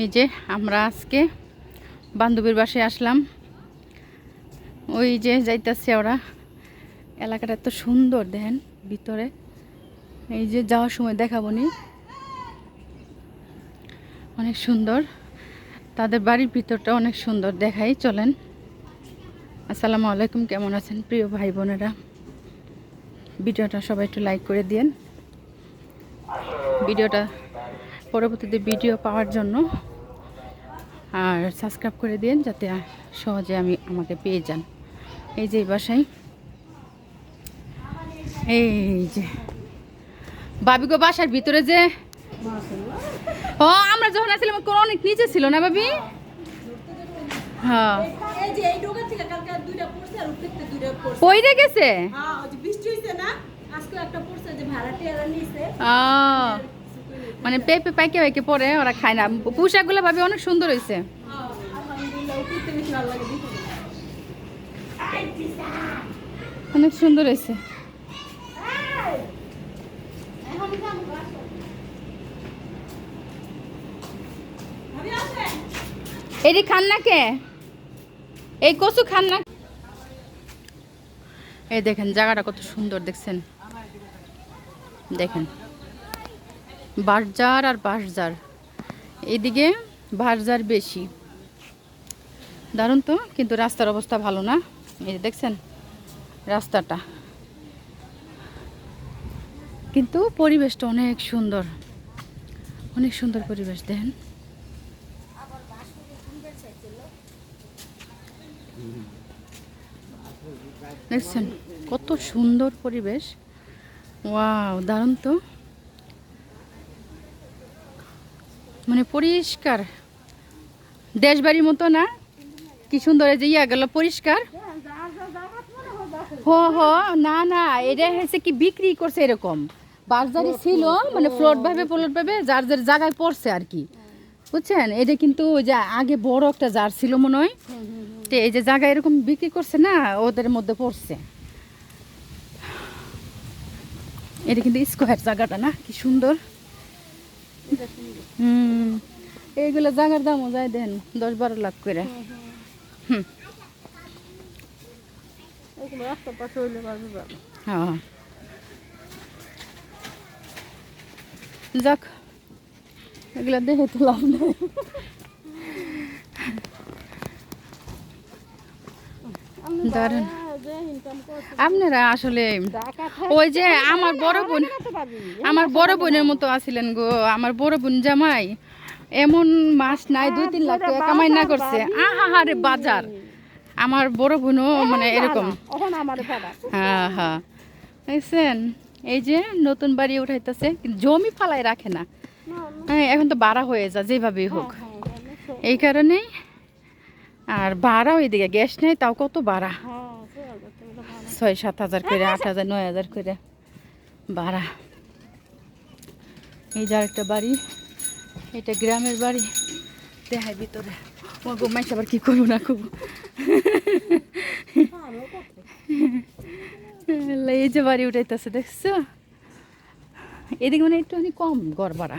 এই যে আমরা আজকে বান্ধবীর বাসায় আসলাম। ওই যে যাইতাছে ওরা। এলাকাটা এত সুন্দর, দেখেন ভিতরে। এই যে যাওয়ার সময় দেখাবো নি। অনেক সুন্দর। তাদের বাড়ির ভিতরটা অনেক সুন্দর দেখাই, চলেন। আসসালামু আলাইকুম, কেমন আছেন প্রিয় ভাই বোনেরা? ভিডিওটা সবাই একটু লাইক করে দিন ভিডিওটা পরবর্তীতে ভিডিও পাওয়ার জন্য আর সাবস্ক্রাইব করে দিন যাতে সহজে আমি আমাকে পেয়ে যান। এই যে বাসায়। এই যে। বাবিগো বাসার ভিতরে যে ও আমরা যখন আসছিলাম কোন অনেক নিচে ছিল না বাবি হ্যাঁ। গেছে? হ্যাঁ বৃষ্টি হইছে না? আজকে একটা পড়ছে যে ভাড়াটিয়ারা নিছে। ও মানে পেঁপে পাইকে পাইকে পরে ওরা খায় না। পোশাকগুলো ভাবি অনেক সুন্দর হয়েছে হ্যাঁ, অনেক সুন্দর হয়েছে এটি খান না কে? এই কচু খান না। এই দেখেন জায়গাটা কত সুন্দর দেখছেন। দেখেন। বাঁশঝাড় আর বাঁশঝাড় এদিকে বাঁশঝাড় বেশি। দারুণ তো, কিন্তু রাস্তার অবস্থা ভালো না। এই দেখছেন, রাস্তাটা। কিন্তু পরিবেশটা অনেক সুন্দর। অনেক সুন্দর পরিবেশ, দেখেন। দেখছেন, কত সুন্দর পরিবেশ। ওয়াও, দারুণ তো। মানে পরিষ্কার। দেশবাড়ির মতো না? কি সুন্দর যে ইয়া গেল, পরিষ্কার? হ হ, না না, এটা হয়েছে কি বিক্রি করছে এরকম। বাজারে ছিল মানে ফ্লোট ভাবে প্লট ভাবে যার যার জায়গায় পড়ছে আর কি। বুঝছেন? এটা কিন্তু ওই যে আগে বড় একটা জার ছিল মনে হয়। তো এই যে জায়গা এরকম বিক্রি করছে না, ওদের মধ্যে পড়ছে। এটা কিন্তু স্কোয়ার জায়গাটা না, কি সুন্দর। হুম। এইগুলো জায়গার দামও যায় দেন দশ বারো লাখ করে। হুম পাশে হইলে হ্যাঁ। যাক এগুলো দেখে তো লাভ নেই। দারুণ। আপনারা আসলে ওই যে আমার বড় বোন আমার বড় বোনের মতো আছিলেন গো, আমার বড় বোন জামাই। এমন মাস নাই, দুই তিন লাখ টাকা কামাই না করছে। আহা বাজার। আমার বড় বোনও মানে এরকম। হ্যাঁ হ্যাঁ। এই যে নতুন বাড়ি উঠাইতেছে জমি ফালাই রাখে না। হ্যাঁ এখন তো বাড়া হয়ে যা যেভাবেই হোক। এই কারণেই আর ভাড়াও এদিকে, গ্যাস নেই, তাও কত ভাড়া ছয় সাত হাজার করে আট হাজার নয় হাজার করে। ভাড়া এই যে একটা বাড়ি এটা গ্রামের বাড়ি। দেখায় ভিতরে। ও গো মাইস আবার কি করব না আল্লাহ, এই যে বাড়ি উঠাইতেছে দেখছ? এদিকে মানে একটুখানি কম গড় ভাড়া।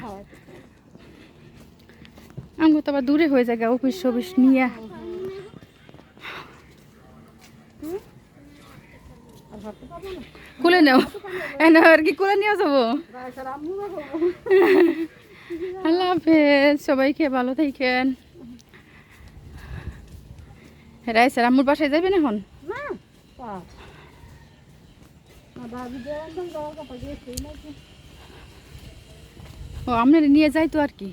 আমাকে তো আবার দূরে হয়ে যায় অফিস অফিস নিয়ে। কুলে নেও। এনে আর কি কুলে নিয়ে যাব? আল্লাহ হাফেজ সবাইকে ভালো থাকেন। রাই স্যার আম্মুর বাসায় যাবেন এখন? ও আপনার নিয়ে যাই তো আর কি।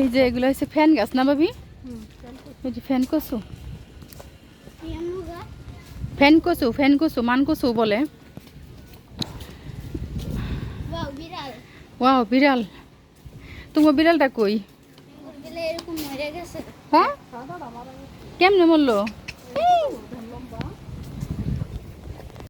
এই যে এগুলো হচ্ছে ফ্যান গাছ না ভাবি? যে ফ্যান কসু ফ্যান কসু ফ্যান কসু মান কসু বলে। ওয়াও বিড়াল। তোমার বিড়ালটা কই? হ্যাঁ? কেমনে মরলো?